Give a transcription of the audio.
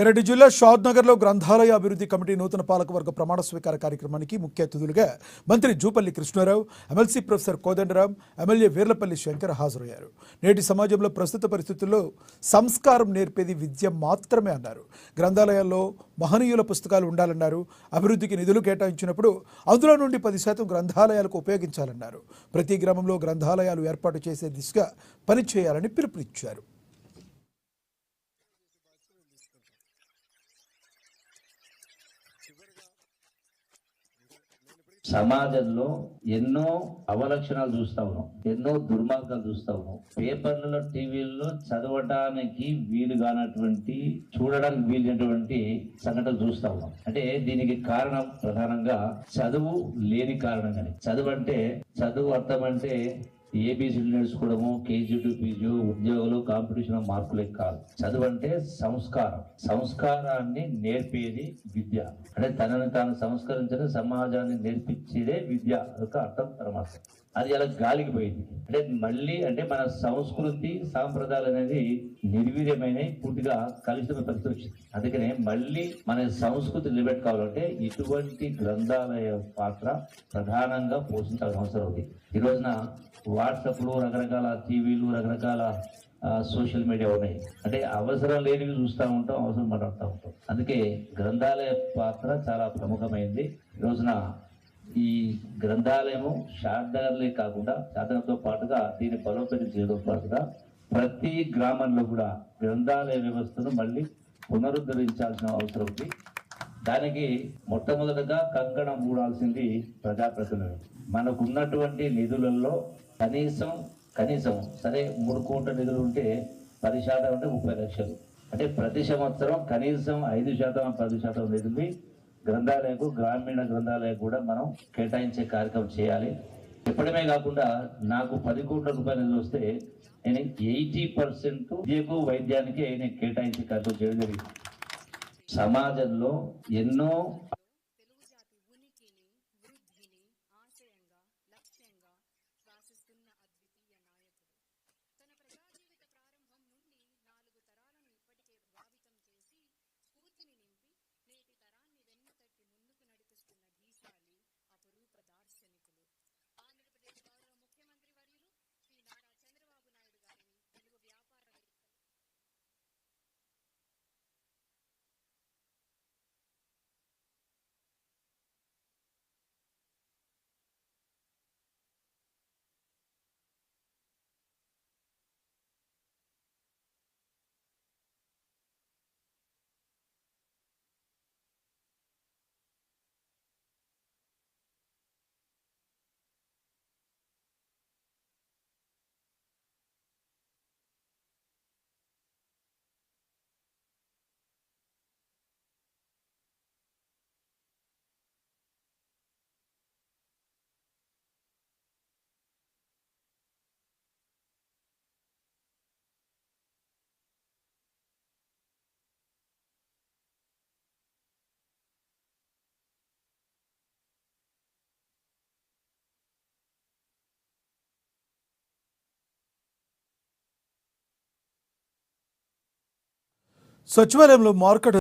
ఎరటి జిల్లా షాద్ నగర్లో గ్రంథాలయ అభివృద్ధి కమిటీ నూతన పాలకవర్గ ప్రమాణ స్వీకార కార్యక్రమానికి ముఖ్య అతిథులుగా మంత్రి Jupally Krishna Rao MLC professor Kodandaram MLA Veerlapalli Shankar హాజరయ్యారు. నేటి సమాజంలో ప్రస్తుత పరిస్థితుల్లో సంస్కారం నేర్పేది విద్య మాత్రమే అన్నారు. గ్రంథాలయాల్లో మహనీయుల పుస్తకాలు ఉండాలన్నారు. అభివృద్ధికి నిధులు కేటాయించినప్పుడు అందులో నుండి పది శాతం గ్రంథాలయాలకు ఉపయోగించాలన్నారు. ప్రతి గ్రామంలో గ్రంథాలయాలు ఏర్పాటు చేసే దిశగా పనిచేయాలని పిలుపునిచ్చారు. సమాజంలో ఎన్నో అవలక్షణాలు చూస్తా ఉన్నాం. ఎన్నో దుర్మార్గాలు చూస్తా ఉన్నాం. పేపర్లలో టీవీల్లో చదవడానికి వీలు కానటువంటి చూడడానికి వీలైనటువంటి సంఘటనలు చూస్తా ఉన్నాం. అంటే దీనికి కారణం ప్రధానంగా చదువు లేని కారణంగానే. చదువు అంటే చదువు అర్థం అంటే ఏబీసీ నేర్చుకోవడము కేజీ టు పీజీ ఉద్యోగులు కాంపిటీషన్ మార్కులే కాదు. చదువు అంటే సంస్కారం. సంస్కారాన్ని నేర్పేది విద్య. అంటే తనని తాను సంస్కరించడం సమాజాన్ని నేర్పించేదే విద్య. ఒక అర్థం పరమార్థం. అది అలా గాలికి పోయింది. అంటే మళ్ళీ అంటే మన సంస్కృతి సాంప్రదాయాలు అనేది నిర్వీర్యమైన పూర్తిగా కలుషిత పరిస్థితి వచ్చింది. అందుకనే మళ్ళీ మన సంస్కృతి నిలబెట్టుకోవాలంటే ఇటువంటి గ్రంథాలయ పాత్ర ప్రధానంగా పోషించాల్సిన అవసరం ఉంది. ఈ రోజున వాట్సాప్లు రకరకాల టీవీలు రకరకాల సోషల్ మీడియా ఉన్నాయి. అంటే అవసరం లేనివి చూస్తూ ఉంటాం అవసరం మాట్లాడుతూ ఉంటాం. అందుకే గ్రంథాలయ పాత్ర చాలా ప్రముఖమైంది. ఈ రోజున ఈ గ్రంథాలయము శారదగర్లే కాకుండా శారదగర్తో పాటుగా దీన్ని బలోపేతం చేయడం పాటుగా ప్రతి గ్రామంలో కూడా గ్రంథాలయ వ్యవస్థను మళ్ళీ పునరుద్ధరించాల్సిన అవసరం ఉంది. దానికి మొట్టమొదటగా కంకణం మూడాల్సింది ప్రజాప్రతినిధులు. మనకు ఉన్నటువంటి నిధులలో కనీసం కనీసం సరే మూడు కోట్ల నిధులు ఉంటే పది శాతం అంటే ముప్పై లక్షలు. అంటే ప్రతి సంవత్సరం కనీసం ఐదు శాతం పది శాతం నిధులు గ్రంథాలయకు గ్రామీణ గ్రంథాలయం కూడా మనం కేటాయించే కార్యక్రమం చేయాలి. చెప్పడమే కాకుండా నాకు పది కోట్ల రూపాయలు వస్తే నేను ఎయిటీ పర్సెంట్ విద్యకు వైద్యానికి నేను కేటాయించే కార్యక్రమం చేయడం జరిగింది. సమాజంలో ఎన్నో సచివాలయంలో మార్కెట్